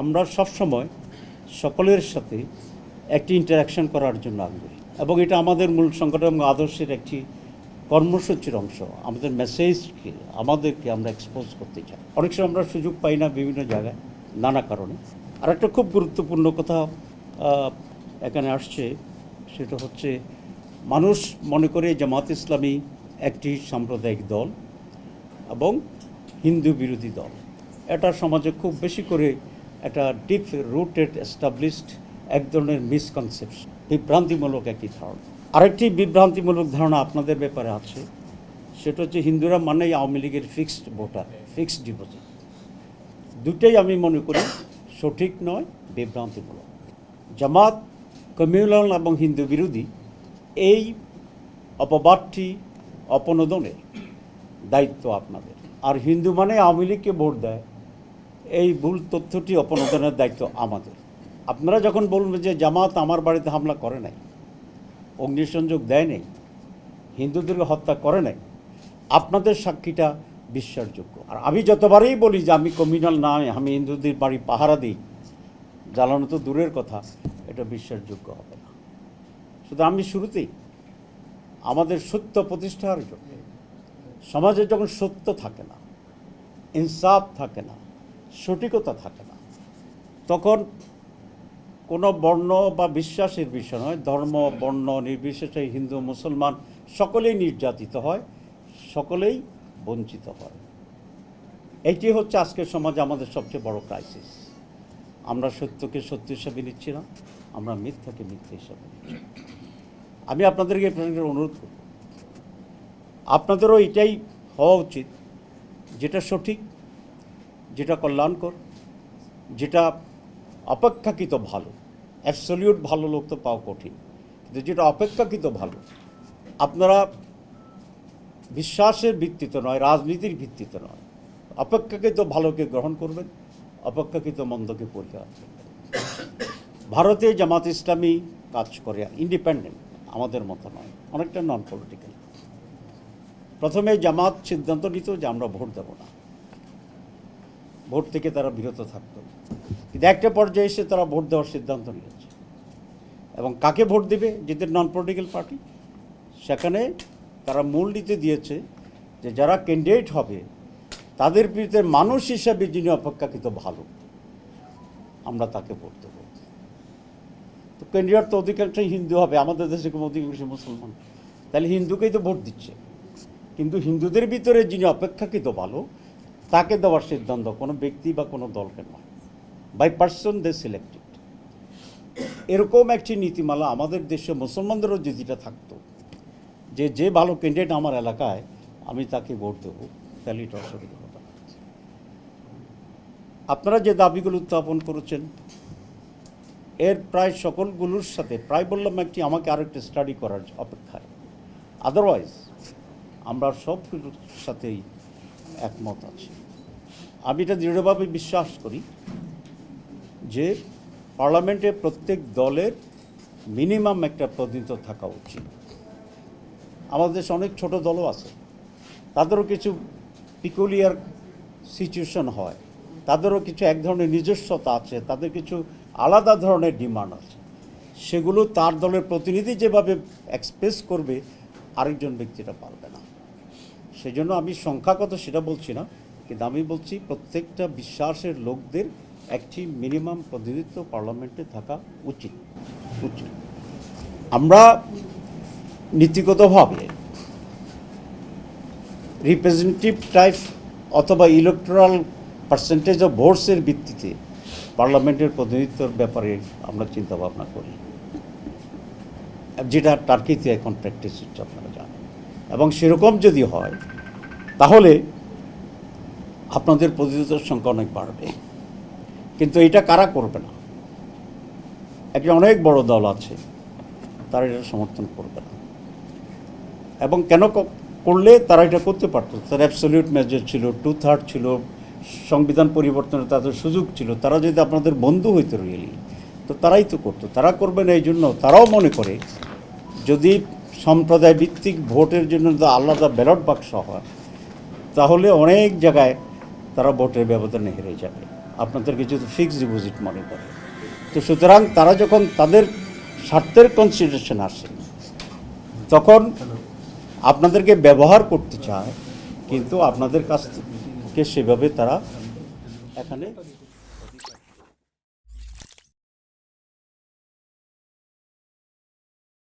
আমরা সবসময় সকলের সাথে একটি ইন্টারাকশন করার জন্য আগ্রহী। এবং এটা আমাদের মূল সংগঠন এবং আদর্শের একটি কর্মসূচির অংশ। আমাদের মেসেজকে আমাদেরকে আমরা এক্সপোজ করতে চাই। অনেক সময় আমরা সুযোগ পাই না বিভিন্ন জায়গায়, নানা কারণে। আর একটা খুব গুরুত্বপূর্ণ কথা এখানে আসছে, সেটা হচ্ছে মানুষ মনে করে জামাত ইসলামী একটি সাম্প্রদায়িক দল এবং হিন্দু বিরোধী দল। এটা সমাজে খুব বেশি করে একটা ডিপ রুটেড এস্টাবলিশড এক ধরনের মিসকনসেপশন বিভ্রান্তিমূলক একটি ধারণা। আরেকটি বিভ্রান্তিমূলক ধারণা আপনাদের ব্যাপারে আছে, সেটা হচ্ছে হিন্দুরা মানেই আওয়ামী লীগের ফিক্সড ভোটার ফিক্সড ডিপোজিট দুটাই আমি মনে করি সঠিক নয়, বিভ্রান্তিমূলক। জামাত, কমিউনাল এবং হিন্দু বিরোধী এই অপবাদটি অপনোদনের দায়িত্ব আপনাদের। আর হিন্দু মানে আওয়ামী লীগকে ভোট দেয় এই ভুল তথ্যটি অপনোদনের দায়িত্ব আমাদের। আপনারা যখন বলবেন যে জামাত আমার বাড়িতে হামলা করে নাই, অগ্নিসংযোগ দেয় নাই, হিন্দুদেরকে হত্যা করে নাই, আপনাদের সাক্ষীটা বিশ্বাসযোগ্য। আর আমি যতবারই বলি যে আমি কমিউনাল নয় আমি হিন্দুদের বাড়ি পাহারা দিই, জ্বালানো তো দূরের কথা, এটা বিশ্বাসযোগ্য হবে না। শুধু আমি শুরুতেই, আমাদের সত্য প্রতিষ্ঠার জন্য, সমাজে যখন সত্য থাকে না, ইনসাফ থাকে না সঠিকতা থাকে না। তখন কোনো বর্ণ বা বিশ্বাসের বিষয় নয়। ধর্ম, বর্ণ, নির্বিশেষে হিন্দু, মুসলমান সকলেই নির্যাতিত হয়, সকলেই বঞ্চিত হয়। এইটি হচ্ছে আজকের সমাজে আমাদের সবচেয়ে বড় ক্রাইসিস আমরা সত্যকে সত্য হিসাবে নিচ্ছি না, আমরা মিথ্যাকে মিথ্যা হিসাবে নিচ্ছি। আমি আপনাদেরকে প্রসঙ্গে অনুরোধ করব। আপনাদেরও এটাই হওয়া উচিত, যেটা সঠিক যেটা কল্যাণকর, যেটা অপেক্ষাকৃত ভালো। অ্যাবসলিউট ভালো লোক তো পাওয়া কঠিন। কিন্তু যেটা অপেক্ষাকৃত ভালো, আপনারা বিশ্বাসের ভিত্তিতে নয়, রাজনীতির ভিত্তিতে নয়। অপেক্ষাকৃত ভালোকে গ্রহণ করবেন, অপেক্ষাকৃত মন্দকে পরিহার করবেন। ভারতে জামাত ইসলামী কাজ করে ইন্ডিপেন্ডেন্ট আমাদের মতো নয়, অনেকটা নন পলিটিক্যাল প্রথমে জামাত সিদ্ধান্ত নিত যে আমরা ভোট দেব না। ভোট থেকে তারা বিরত থাকতো। কিন্তু একটা পর্যায়ে এসে তারা ভোট দেওয়ার সিদ্ধান্ত নিয়েছে। এবং কাকে ভোট দেবে? যেদের নন পলিটিক্যাল পার্টি সেখানে তারা মূল নীতি দিয়েছে যে যারা ক্যান্ডিডেট হবে, তাদের বিরুদ্ধে মানুষ হিসাবে যিনি অপেক্ষাকৃত ভালো, আমরা তাকে ভোট দেবো। তো ক্যান্ডিডেট তো অধিকাংশই হিন্দু হবে, আমাদের দেশে কোনো অধিকাংশ মুসলমান। তাহলে হিন্দুকেই তো ভোট দিচ্ছে। কিন্তু হিন্দুদের ভিতরে যিনি অপেক্ষাকৃত ভালো তাকে দেওয়ার সিদ্ধান্ত কোনো ব্যক্তি বা কোনো দলকে নয়। বাই পার্সন দে সিলেক্টেড এরকম একটি নীতিমালা আমাদের দেশে মুসলমানদেরও যদি এটা থাকতো, যে যে ভালো ক্যান্ডিডেট আমার এলাকায়, আমি তাকে ভোট দেবো তাহলে এটা অসুবিধা আপনারা যে দাবিগুলো উত্থাপন করেছেন, এর প্রায় সকলগুলোর সাথে, প্রায় বললাম একটি, আমাকে আরেকটি স্টাডি করার অপেক্ষায়। আদারওয়াইজ আমরা সব সাথেই একমত আছে। আমি এটা দৃঢ়ভাবে বিশ্বাস করি যে পার্লামেন্টে প্রত্যেক দলের মিনিমাম একটা প্রতিনিধিত্ব থাকা উচিত। আমাদের দেশে অনেক ছোট দলও আছে। তাদেরও কিছু পিকুলিয়ার সিচুয়েশন হয়। তাদেরও কিছু এক ধরনের নিজস্বতা আছে। তাদের কিছু আলাদা ধরনের ডিমান্ড আছে। সেগুলো তার দলের প্রতিনিধি যেভাবে এক্সপ্রেস করবে, আরেকজন ব্যক্তিটা পারবে না। সেই জন্য আমি সংখ্যাগত সেটা বলছি না, কিন্তু আমি বলছি প্রত্যেকটা বিশ্বাসের লোকদের একটি মিনিমাম প্রতিনিধিত্ব পার্লামেন্টে থাকা উচিত উচিত। আমরা নীতিগতভাবে রিপ্রেজেন্টেটিভ টাইপ অথবা ইলেকট্রাল পার্সেন্টেজ অফ ভোটসের ভিত্তিতে পার্লামেন্টের প্রতিনিধিত্বর ব্যাপারে আমরা চিন্তা ভাবনা করি। যেটা টার্কিতে এখন প্র্যাকটিস হচ্ছে, আপনারা জানেন। এবং সেরকম যদি হয়, তাহলে আপনাদের প্রতিযোগিতার সংখ্যা অনেক বাড়বে। কিন্তু এটা কারা করবে না? একটা অনেক বড় দল আছে, তারা এটা সমর্থন করবে না। এবং কেন করলে তারা এটা করতে পারতো? তার অ্যাবসলিউট মেজর ছিল টু থার্ড ছিল, সংবিধান পরিবর্তনের তাদের সুযোগ ছিল। তারা যদি আপনাদের বন্ধু হইতো রিয়েলি তো তারাই তো করতো। তারা করবে না এই জন্য তারাও মনে করে, যদি সম্প্রদায় ভিত্তিক ভোটের জন্য যদি আলাদা ব্যালট বাক্স হয়। তাহলে অনেক জায়গায় তারা ভোটের ব্যবধানে হেরে যাবে। আপনাদেরকে যদি ফিক্সড ডিপোজিট মনে করে। তো সুতরাং তারা যখন তাদের স্বার্থের কনসিডারেশন আসে, তখন আপনাদেরকে ব্যবহার করতে চায়, কিন্তু আপনাদের কাছ থেকে সেভাবে তারা এখানে